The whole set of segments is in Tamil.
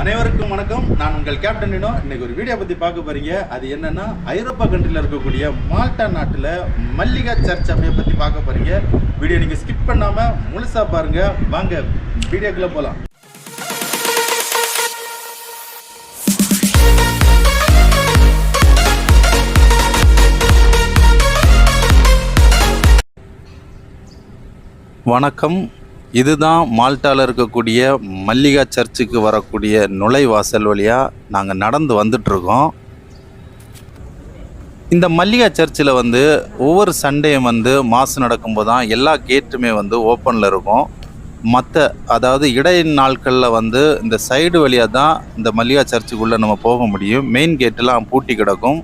அனைவருக்கும் வணக்கம். நான் உங்கள் கேப்டன் இனோ. இன்னைக்கு ஒரு வீடியோ பற்றி பார்க்க போறீங்க. அது என்னன்னா ஐரோப்பா கண்ட்ரியில் இருக்கக்கூடிய மால்டா நாட்டில் மல்லிகா சர்ச் அவையை பற்றி பார்க்க போறீங்க. வீடியோ நீங்கள் ஸ்கிப் பண்ணாமல் முழுசாக பாருங்க. வாங்க வீடியோக்குள்ளே போகலாம் வணக்கம். இதுதான் மால்ட்டாவில் இருக்கக்கூடிய மல்லிகா சர்ச்சுக்கு வரக்கூடிய நுழைவாசல் வழியாக நாங்கள் நடந்து வந்துட்ருக்கோம். இந்த மல்லிகா சர்ச்சில் வந்து ஒவ்வொரு சண்டேயும் வந்து மாதம் நடக்கும்போது தான் எல்லா கேட்டுமே வந்து ஓப்பனில் இருக்கும். மற்ற அதாவது இடை நாட்களில் வந்து இந்த சைடு வழியாக தான் இந்த மல்லிகா சர்ச்சுக்குள்ளே நம்ம போக முடியும். மெயின் கேட்டெல்லாம் பூட்டி கிடக்கும்.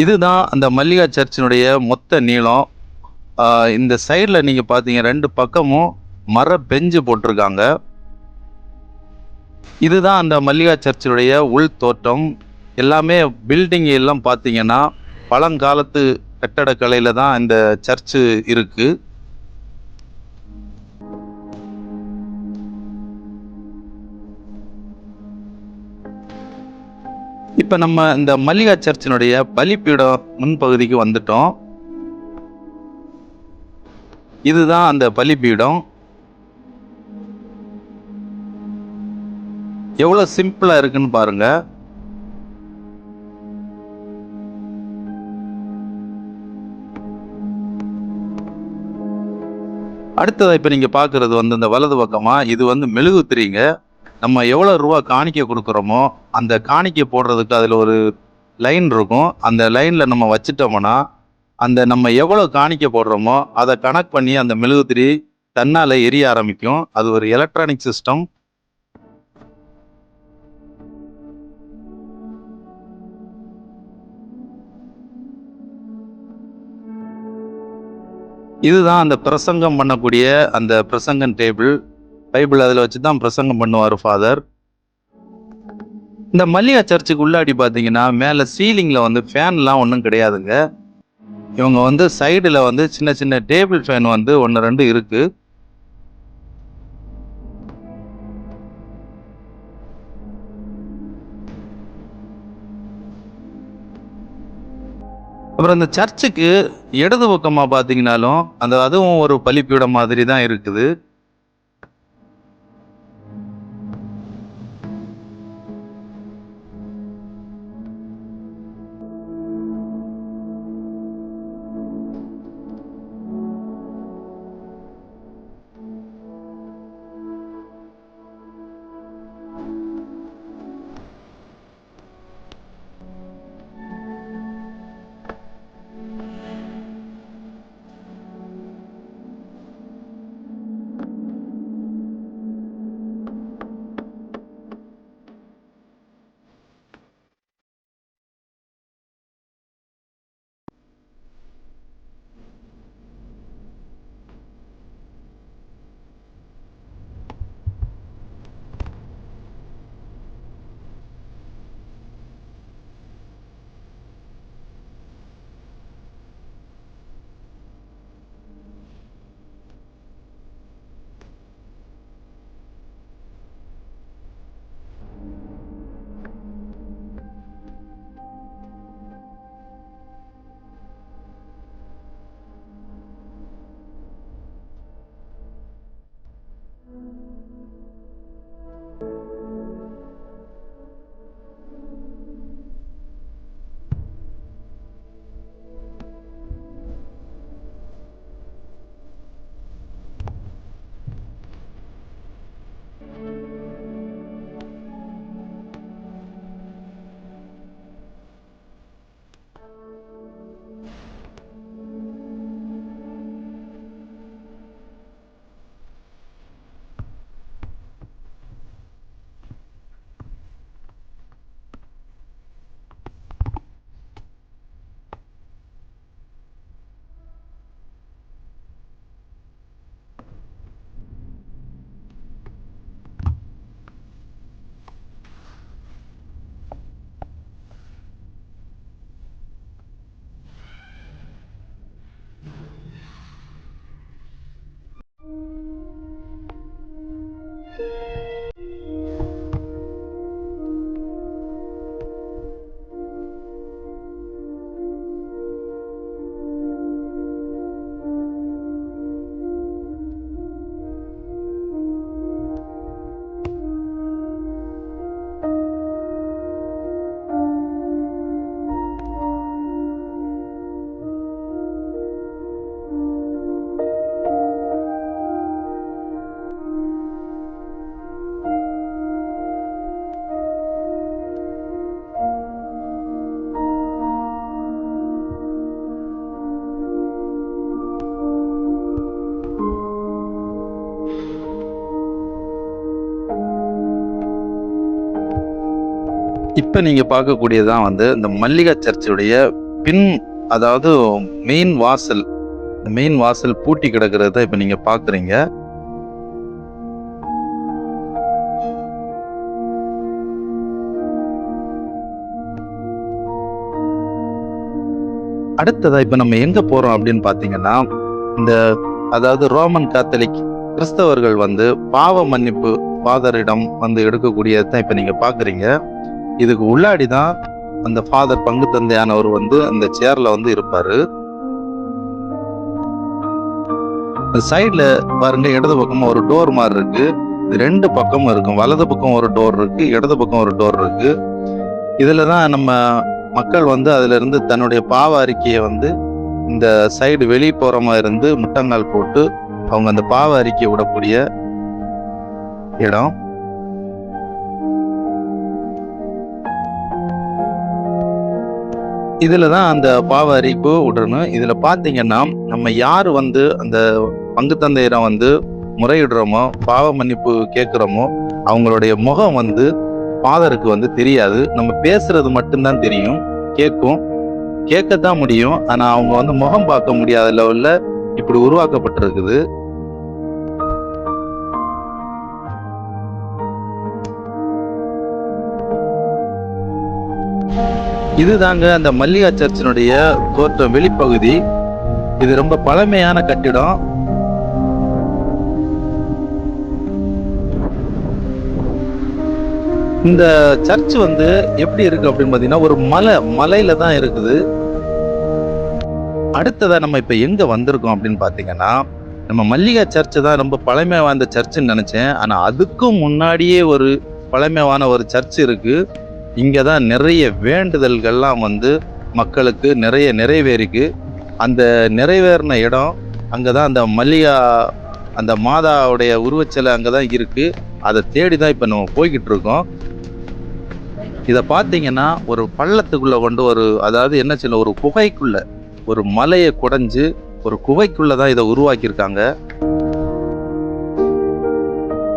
இதுதான் அந்த மல்லிகா சர்ச்சினுடைய மொத்த நீளம். இந்த சைடில் நீங்கள் பார்த்தீங்க ரெண்டு பக்கமும் மர பெஞ்சு போட்டிருக்காங்க. இதுதான் அந்த மல்லிகா சர்ச்சினுடைய உள் தோட்டம் எல்லாமே பில்டிங் எல்லாம் பார்த்தீங்கன்னா பழங்காலத்து கட்டடக்கலையில் தான் இந்த சர்ச்சு இருக்குது இப்போ நம்ம இந்த மல்லிகா சர்ச்சினுடைய பலிப்பீடம் முன்பகுதிக்கு வந்துட்டோம். இதுதான் அந்த பலிப்பீடம். எவ்வளோ சிம்பிளாக இருக்குன்னு பாருங்க. அடுத்தது இப்போ நீங்கள் பார்க்குறது வந்து இந்த வலது பக்கமாக இது வந்து மெழுகுத்திரிங்க. நம்ம எவ்வளோ ரூபா காணிக்கை கொடுக்குறோமோ அந்த காணிக்கை போடுறதுக்கு அதில் ஒரு லைன் இருக்கும். அந்த லைனில் நம்ம வச்சுட்டோம்னா அந்த நம்ம எவ்வளோ காணிக்கை போடுறோமோ அதை கனெக்ட் பண்ணி அந்த மெழுகுத்திரி தன்னால் எரிய ஆரம்பிக்கும். அது ஒரு எலக்ட்ரானிக் சிஸ்டம் இதுதான் அந்த பிரசங்கம் பண்ணக்கூடிய அந்த பிரசங்கம் டேபிள் பைபிள் அதில் வச்சு தான் பிரசங்கம் பண்ணுவார் ஃபாதர் இந்த மல்லிகா சர்ச்சுக்கு உள்ளாடி பார்த்தீங்கன்னா மேலே சீலிங்கில் வந்து ஃபேன்லாம் ஒன்றும் கிடையாதுங்க. இவங்க வந்து சைடில் வந்து சின்ன சின்ன டேபிள் ஃபேன் வந்து ஒன்று ரெண்டு இருக்குது அப்புறம் இந்த சர்ச்சுக்கு இடது பக்கமாக பார்த்தீங்கனாலும் அந்த அதுவும் ஒரு பலிப்பீடம் மாதிரி தான் இருக்குது. இப்போ நீங்கள் பார்க்கக்கூடியதான் வந்து இந்த மல்லிகா சர்ச்சுடைய பின் அதாவது மெயின் வாசல் இந்த மெயின் வாசல் பூட்டி கிடக்கிறத இப்போ நீங்கள் பார்க்குறீங்க. அடுத்ததாக இப்போ நம்ம எங்கே போகிறோம் அப்படின்னு பார்த்தீங்கன்னா இந்த அதாவது ரோமன் காத்தலிக் கிறிஸ்தவர்கள் வந்து பாவ மன்னிப்பு ஃபாதரிடம் வந்து எடுக்கக்கூடியது தான் இப்போ நீங்கள் பார்க்குறீங்க. இதுக்கு உள்ளாடி தான் அந்த ஃபாதர் பங்கு தந்தையானவர் வந்து அந்த சேர்ல வந்து இருப்பாரு. சைடில் பாருங்க இடது பக்கமாக ஒரு டோர் மாதிரி இருக்கு. ரெண்டு பக்கமும் இருக்கும். வலது பக்கம் ஒரு டோர் இருக்கு இடது பக்கம் ஒரு டோர் இருக்கு. இதில் தான் நம்ம மக்கள் வந்து அதிலிருந்து தன்னுடைய பாவ அறிக்கையை வந்து இந்த சைடு வெளியே போகிற மாதிரி இருந்து முட்டங்கால் போட்டு அவங்க அந்த பாவ அறிக்கையை விடக்கூடிய இடம். இதில் தான் அந்த பாவ அறிப்பு விடணும் இதில் பார்த்தீங்கன்னா நம்ம யார் வந்து அந்த பங்கு தந்தையரை வந்து முறையிடுறோமோ பாவ மன்னிப்பு கேட்குறோமோ அவங்களுடைய முகம் வந்து ஃபாதருக்கு வந்து தெரியாது. நம்ம பேசுறது மட்டும்தான் தெரியும் கேட்கும். கேட்கத்தான் முடியும். ஆனால் அவங்க வந்து முகம் பார்க்க முடியாத லெவலில் இப்படி உருவாக்கப்பட்டிருக்குது. இதுதாங்க அந்த மல்லிகா சர்ச்சினுடைய தோற்றம் வெளிப்பகுதி. இது ரொம்ப பழமையான கட்டிடம். இந்த சர்ச் வந்து எப்படி இருக்கு அப்படின்னு பார்த்தீங்கன்னா ஒரு மலை மலையில தான் இருக்குது. அடுத்ததா நம்ம இப்போ எங்க வந்திருக்கோம் அப்படின்னு பார்த்தீங்கன்னா நம்ம மல்லிகா சர்ச்சு தான் ரொம்ப பழமை வாய்ந்த சர்ச்சுன்னு நினச்சேன். ஆனால் அதுக்கும் முன்னாடியே ஒரு பழமையான ஒரு சர்ச் இருக்குது இங்கே தான் நிறைய வேண்டுதல்கள்லாம் வந்து மக்களுக்கு நிறைய நிறைவேறிக்கு. அந்த நிறைவேறின இடம் அங்கே தான் அந்த மல்லிகா அந்த மாதாவுடைய உருவச்சிலை அங்கதான் இருக்குது அதை தேடி தான் இப்போ நம்ம போய்கிட்டு இருக்கோம் இதை பார்த்தீங்கன்னா ஒரு பள்ளத்துக்குள்ளே கொண்டு ஒரு அதாவது என்ன சொல்ல ஒரு குகைக்குள்ளே ஒரு மலையை குடைஞ்சு ஒரு குகைக்குள்ளே தான் இதை உருவாக்கியிருக்காங்க.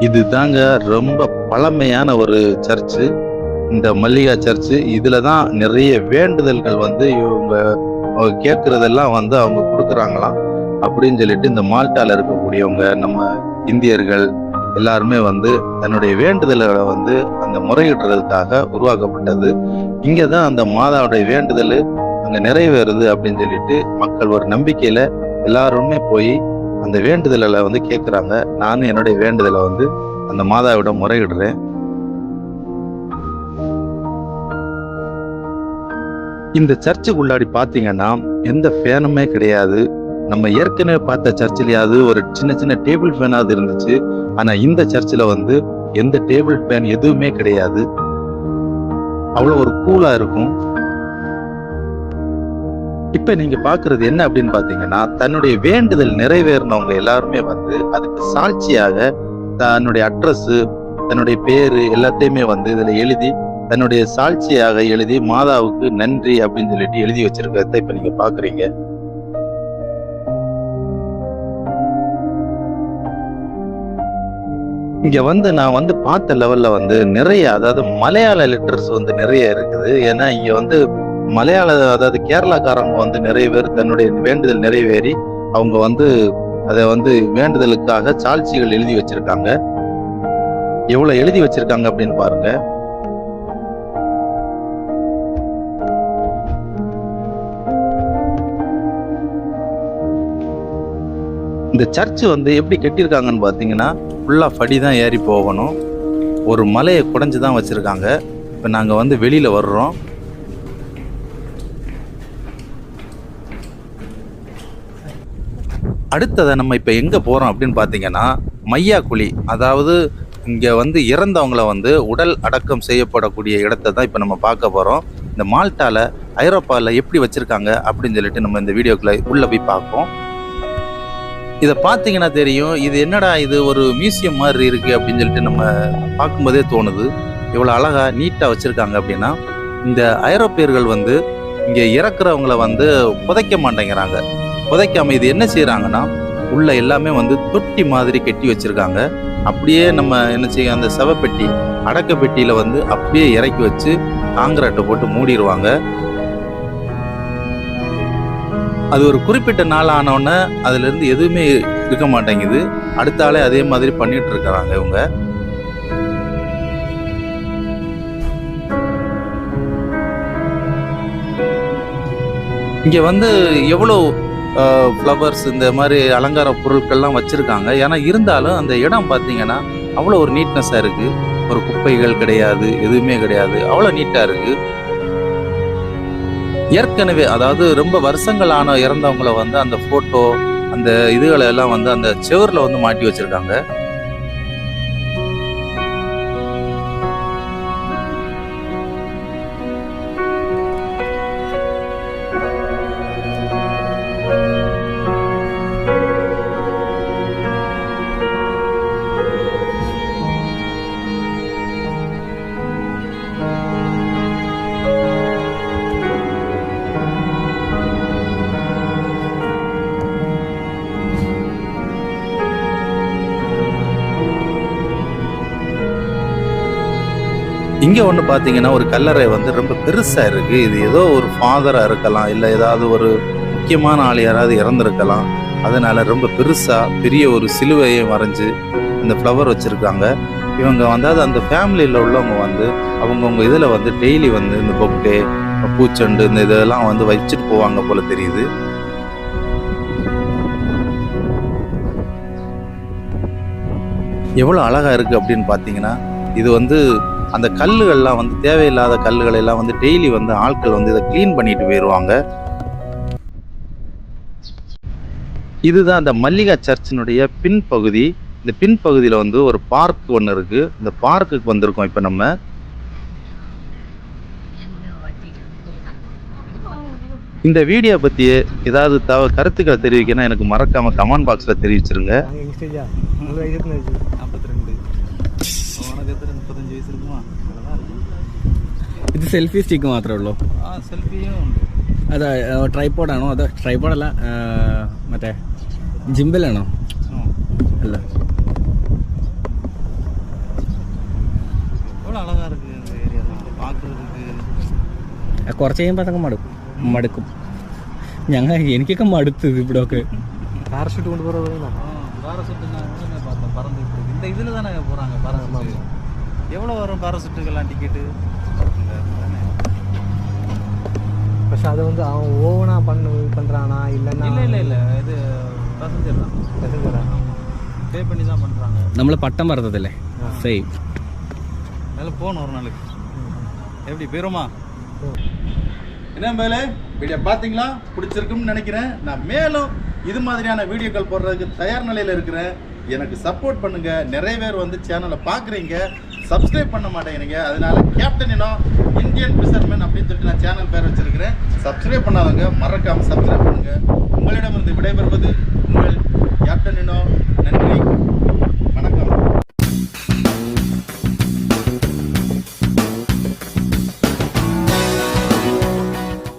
இதுதாங்க ரொம்ப பழமையான ஒரு சர்ச்சு. இந்த மல்லிகா சர்ச்சு இதில் தான் நிறைய வேண்டுதல்கள் வந்து இவங்க அவங்க வந்து அவங்க கொடுக்குறாங்களாம். அப்படின்னு சொல்லிட்டு இந்த மால்ட்டாவில் இருக்கக்கூடியவங்க நம்ம இந்தியர்கள் எல்லாருமே வந்து தன்னுடைய வேண்டுதல்களை வந்து அந்த முறையிடுறதுக்காக உருவாக்கப்பட்டது. இங்கே தான் அந்த மாதாவுடைய வேண்டுதல் அங்கே நிறைவேறுது அப்படின்னு சொல்லிட்டு மக்கள் ஒரு நம்பிக்கையில் எல்லாருமே போய் அந்த வேண்டுதலை வந்து கேட்குறாங்க நானும் என்னுடைய வேண்டுதலை வந்து அந்த மாதாவிடம் முறையிடுறேன். இந்த சர்ச்சுக்கு உள்ளாடி பார்த்தீங்கன்னா எந்த ஃபேனுமே கிடையாது. நம்ம ஏற்கனவே பார்த்த சர்ச்சிலேயாவது ஒரு சின்ன சின்ன டேபிள் ஃபேனாவது இருந்துச்சு. ஆனால் இந்த சர்ச்சில் வந்து எந்த டேபிள் ஃபேன் எதுவுமே கிடையாது. அவ்வளோ ஒரு கூலாக இருக்கும். இப்போ நீங்கள் பார்க்குறது என்ன அப்படின்னு பார்த்தீங்கன்னா தன்னுடைய வேண்டுதல் நிறைவேறினவங்க எல்லாருமே வந்து அதுக்கு சாட்சியாக தன்னுடைய அட்ரஸ் தன்னுடைய பேர் எல்லாத்தையுமே வந்து இதில் எழுதி தன்னுடைய சாட்சியாக எழுதி மாதாவுக்கு நன்றி அப்படின்னு சொல்லிட்டு எழுதி வச்சிருக்கிறத இப்ப நீங்க பாக்குறீங்க. இங்க வந்து நான் வந்து பார்த்த லெவல்ல வந்து நிறைய அதாவது மலையாள லெட்டர்ஸ் வந்து நிறைய இருக்குது. ஏன்னா இங்க வந்து மலையாள அதாவது கேரளாக்காரங்க வந்து நிறைய பேர் தன்னுடைய வேண்டுதல் நிறைவேறி அவங்க வந்து அதை வந்து வேண்டுதலுக்காக சாட்சிகள் எழுதி வச்சிருக்காங்க. எவ்வளவு எழுதி வச்சிருக்காங்க அப்படின்னு பாருங்க. இந்த சர்ச் வந்து எப்படி கட்டியிருக்காங்கன்னு பார்த்தீங்கன்னா ஃபுல்லாக படி தான் ஏறி போகணும். ஒரு மலையை குடைஞ்சு தான் வச்சுருக்காங்க. இப்போ நாங்கள் வந்து வெளியில் வர்றோம். அடுத்ததை நம்ம இப்போ எங்கே போகிறோம் அப்படின்னு பார்த்தீங்கன்னா மையாக்குழி அதாவது இங்கே வந்து இறந்தவங்கள வந்து உடல் அடக்கம் செய்யப்படக்கூடிய இடத்தை தான் இப்போ நம்ம பார்க்க போகிறோம் இந்த மால்ட்டாவில் ஐரோப்பாவில் எப்படி வச்சுருக்காங்க அப்படின்னு சொல்லிட்டு நம்ம இந்த வீடியோக்குள்ளே உள்ளே போய் பார்ப்போம். இதை பார்த்தீங்கன்னா தெரியும். இது என்னடா இது ஒரு மியூசியம் மாதிரி இருக்குது அப்படின்னு சொல்லிட்டு நம்ம பார்க்கும்போதே தோணுது. இவ்வளோ அழகாக நீட்டாக வச்சுருக்காங்க அப்படின்னா இந்த ஐரோப்பியர்கள் வந்து இங்கே இறக்குறவங்கள வந்து புதைக்க மாட்டேங்கிறாங்க. புதைக்காமல் இது என்ன செய்கிறாங்கன்னா உள்ள எல்லாமே வந்து தொட்டி மாதிரி கட்டி வச்சுருக்காங்க. அப்படியே நம்ம என்ன செய்ய அந்த சவப்பெட்டி அடக்க வந்து அப்படியே இறக்கி வச்சு காங்கிரட்டை போட்டு மூடிடுவாங்க அது ஒரு குறிப்பிட்ட நாள் ஆனோடனே அதுலேருந்து எதுவுமே இருக்க மாட்டேங்குது. அடுத்த ஆளே அதே மாதிரி பண்ணிட்டு இருக்கிறாங்க இவங்க. இங்கே வந்து எவ்வளோ ஃப்ளவர்ஸ் இந்த மாதிரி அலங்கார பொருட்கள்லாம் வச்சுருக்காங்க. ஏன்னா இருந்தாலும் அந்த இடம் பார்த்தீங்கன்னா அவ்வளோ ஒரு நீட்னஸாக இருக்குது ஒரு குப்பைகள் கிடையாது எதுவுமே கிடையாது. அவ்வளோ நீட்டாக இருக்குது ஏற்கனவே அதாவது ரொம்ப வருஷங்கள் ஆன இறந்தவங்கள வந்து அந்த ஃபோட்டோ அந்த இதுகளை எல்லாம் வந்து அந்த செவரில் வந்து மாட்டி வச்சிருக்காங்க. இங்கே ஒன்று பார்த்தீங்கன்னா ஒரு கல்லறை வந்து ரொம்ப பெருசாக இருக்கு. இது ஏதோ ஒரு ஃபாதராக இருக்கலாம் இல்லை ஏதாவது ஒரு முக்கியமான ஆள் யாராவது இறந்துருக்கலாம். அதனால ரொம்ப பெருசா பெரிய ஒரு சிலுவையை வரைஞ்சி இந்த ஃப்ளவர் வச்சிருக்காங்க. இவங்க வந்தாவது அந்த ஃபேமிலியில் உள்ளவங்க வந்து அவங்கவுங்க இதில் வந்து டெய்லி வந்து இந்த பொக்கே பூச்செண்டு இந்த இதெல்லாம் வந்து வச்சுட்டு போவாங்க போல தெரியுது. எவ்வளோ அழகா இருக்கு அப்படின்னு பார்த்தீங்கன்னா இது வந்து அந்த கல்லுகள்லாம் வந்து தேவையில்லாத கல்லுகளை எல்லாம் வந்து டெய்லி வந்து ஆட்கள் வந்து இதை க்ளீன் பண்ணிட்டு போயிடுவாங்க இதுதான் அந்த மல்லிகா சர்ச்சினுடைய பின்பகுதி. இந்த பின்பகுதியில் வந்து ஒரு பார்க் ஒன்று இருக்கு. இந்த பார்க்குக்கு வந்திருக்கோம் இப்போ நம்ம. இந்த வீடியோ பற்றி ஏதாவது தவ கருத்துக்களை தெரிவிக்கணும் எனக்கு மறக்காம கமெண்ட் பாக்ஸில் தெரிவிச்சிருங்க. இருக்குமா நல்லா இருக்கும் ഇത് സെൽഫി സ്റ്റിക്ക് മാത്രമേ ഉള്ളൂ ആ സെൽഫിയും ഉണ്ട് അത് ട്രൈപ്പോഡാണോ അതോ ട്രൈപ്പോഡല്ല മറ്റേ ജിമ്പിലാണോ അല്ല எவ்வளோ அழகா இருக்கு இந்த ஏரியா பார்க்கறதுக்கு ആ, കുറച്ച് കഴിയുമ്പോൾ അതൊക്കെ മടുക്കും മടുക്കും ഞങ്ങൾ എനിക്കൊക്കെ മടുത്ത് ഇവിടെ ഒക്കെ பேராஷூட் கொண்டு போகிறதா பாராசூட்டு நான் எவ்வளோங்க பார்த்தேன் பறந்துட்டு இருக்கு இந்த இதில் தானே போகிறாங்க பாராசூட்டு எவ்வளோ வரும் பாராசூட்டுக்கெல்லாம் டிக்கெட்டு பட் அது வந்து அவன் ஓவனாக பண்ணு பண்ணுறானா இல்லைன்னா இல்லை இல்லை இல்லை இது பசஞ்சர் தான் பேசஞ்சரா பே பண்ணி தான் பண்ணுறாங்க நம்மள பட்டம் வரதில்லை சரி அதில் போகணும் ஒரு நாளைக்கு எப்படி போயிடுமா என்ன மேலே வீடியோ பார்த்தீங்களா? பிடிச்சிருக்கும்னு நினைக்கிறேன். நான் மேலும் இது மாதிரியான வீடியோக்கள் போடுறதுக்கு தயார் நிலையில் இருக்கிறேன். எனக்கு சப்போர்ட் பண்ணுங்கள் நிறைய பேர் வந்து சேனலை பார்க்குறீங்க. சப்ஸ்கிரைப் பண்ண மாட்டேங்கிறீங்க அதனால கேப்டன் இனம் இந்தியன் பிசர்மேன் அப்படின்னு சொல்லிட்டு நான் சேனல் பேர் வச்சிருக்கிறேன். சப்ஸ்கிரைப் பண்ணாதவங்க மறக்காம சப்ஸ்கிரைப் பண்ணுங்க. உங்களிடமிருந்து விடைபெறுவது உங்கள் கேப்டன் இனம் நன்றி.